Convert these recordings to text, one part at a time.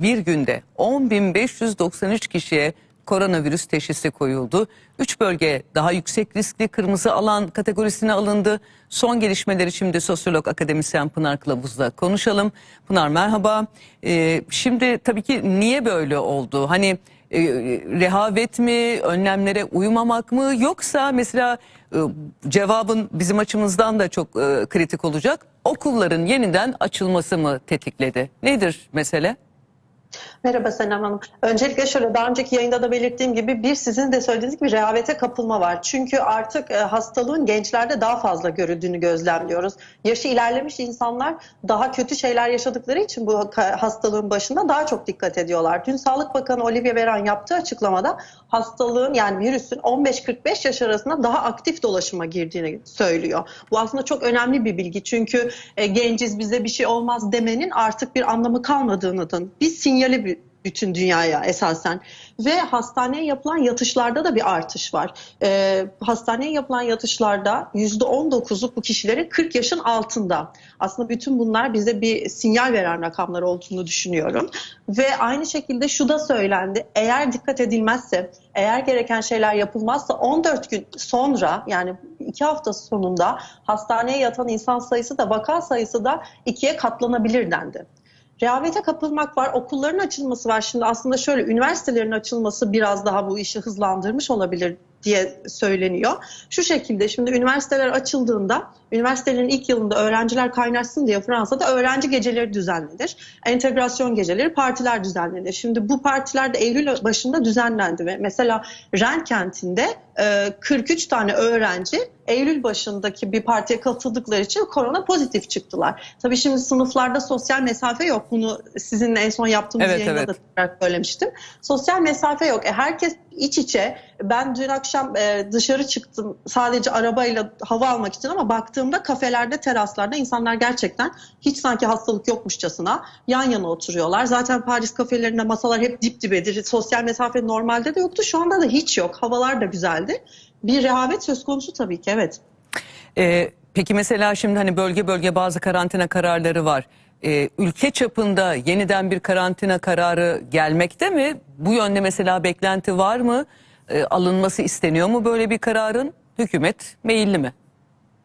bir günde 10.593 kişiye koronavirüs teşhisi koyuldu. 3 bölge daha yüksek riskli kırmızı alan kategorisine alındı. Son gelişmeleri şimdi sosyolog akademisyen Pınar Kılavuz'la konuşalım. Pınar merhaba. Ee, şimdi tabii ki niye böyle oldu? Hani e, rehavet mi, önlemlere uymamak mı yoksa mesela e, cevabın bizim açımızdan da çok e, kritik olacak. Okulların yeniden açılması mı tetikledi? Nedir mesele? Merhaba Senem Hanım. Öncelikle şöyle daha önceki yayında da belirttiğim gibi bir sizin de söylediğiniz gibi rehavete kapılma var. Çünkü artık e, hastalığın gençlerde daha fazla görüldüğünü gözlemliyoruz. Yaşı ilerlemiş insanlar daha kötü şeyler yaşadıkları için bu hastalığın başında daha çok dikkat ediyorlar. Dün Sağlık Bakanı Olivia Veran yaptığı açıklamada hastalığın yani virüsün 15-45 yaş arasında daha aktif dolaşıma girdiğini söylüyor. Bu aslında çok önemli bir bilgi. Çünkü e, genciz bize bir şey olmaz demenin artık bir anlamı kalmadığını da bir sinyali bütün dünyaya esasen ve hastaneye yapılan yatışlarda da bir artış var. Ee, hastaneye yapılan yatışlarda %19'luk bu kişilerin 40 yaşın altında. Aslında bütün bunlar bize bir sinyal veren rakamlar olduğunu düşünüyorum. Ve aynı şekilde şu da söylendi. Eğer dikkat edilmezse, eğer gereken şeyler yapılmazsa 14 gün sonra yani 2 hafta sonunda hastaneye yatan insan sayısı da vaka sayısı da ikiye katlanabilir dendi. Rehavete kapılmak var, okulların açılması var. Şimdi aslında şöyle üniversitelerin açılması biraz daha bu işi hızlandırmış olabilir diye söyleniyor. Şu şekilde şimdi üniversiteler açıldığında üniversitelerin ilk yılında öğrenciler kaynaşsın diye Fransa'da öğrenci geceleri düzenlenir. Entegrasyon geceleri, partiler düzenlenir. Şimdi bu partiler de Eylül başında düzenlendi ve mesela Ren kentinde 43 tane öğrenci Eylül başındaki bir partiye katıldıkları için korona pozitif çıktılar. Tabii şimdi sınıflarda sosyal mesafe yok. Bunu sizinle en son yaptığımız Evet, yayında evet. da söylemiştim. Sosyal mesafe yok. E, herkes iç içe. Ben dün akşam e, dışarı çıktım sadece arabayla hava almak için ama baktığımda kafelerde, teraslarda insanlar gerçekten hiç sanki hastalık yokmuşçasına yan yana oturuyorlar. Zaten Paris kafelerinde masalar hep dip dibedir. Sosyal mesafe normalde de yoktu. Şu anda da hiç yok. Havalar da güzeldi. Bir rehavet söz konusu tabii ki evet. Ee, peki mesela şimdi hani bölge bölge bazı karantina kararları var. Ee, ülke çapında yeniden bir karantina kararı gelmekte mi? Bu yönde mesela beklenti var mı? Ee, alınması isteniyor mu böyle bir kararın? Hükümet meyilli mi?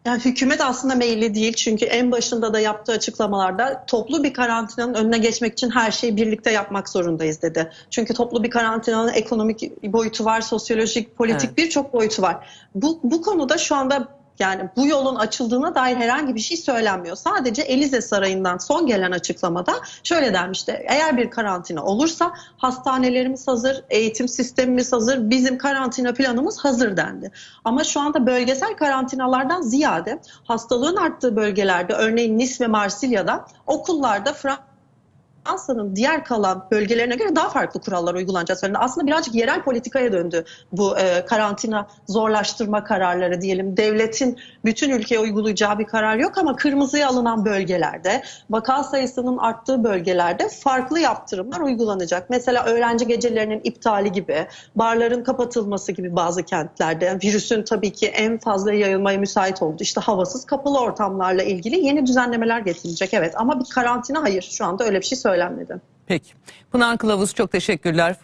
Yani hükümet aslında meyilli değil çünkü en başında da yaptığı açıklamalarda toplu bir karantinanın önüne geçmek için her şeyi birlikte yapmak zorundayız dedi. Çünkü toplu bir karantinanın ekonomik boyutu var, sosyolojik, politik Evet. birçok boyutu var. Bu, bu konuda şu anda yani bu yolun açıldığına dair herhangi bir şey söylenmiyor. Sadece Elize Sarayı'ndan son gelen açıklamada şöyle denmişti. Eğer bir karantina olursa hastanelerimiz hazır, eğitim sistemimiz hazır, bizim karantina planımız hazır dendi. Ama şu anda bölgesel karantinalardan ziyade hastalığın arttığı bölgelerde örneğin Nice ve Marsilya'da okullarda Fransa'nın diğer kalan bölgelerine göre daha farklı kurallar uygulanacağı söylendi. Aslında birazcık yerel politikaya döndü bu e, karantina zorlaştırma kararları diyelim. Devletin bütün ülkeye uygulayacağı bir karar yok ama kırmızıya alınan bölgelerde, vaka sayısının arttığı bölgelerde farklı yaptırımlar uygulanacak. Mesela öğrenci gecelerinin iptali gibi, barların kapatılması gibi bazı kentlerde virüsün tabii ki en fazla yayılmaya müsait olduğu işte havasız kapalı ortamlarla ilgili yeni düzenlemeler getirilecek. Evet ama bir karantina hayır şu anda öyle bir şey söylenmedi. Peki. Pınar Kılavuz çok teşekkürler.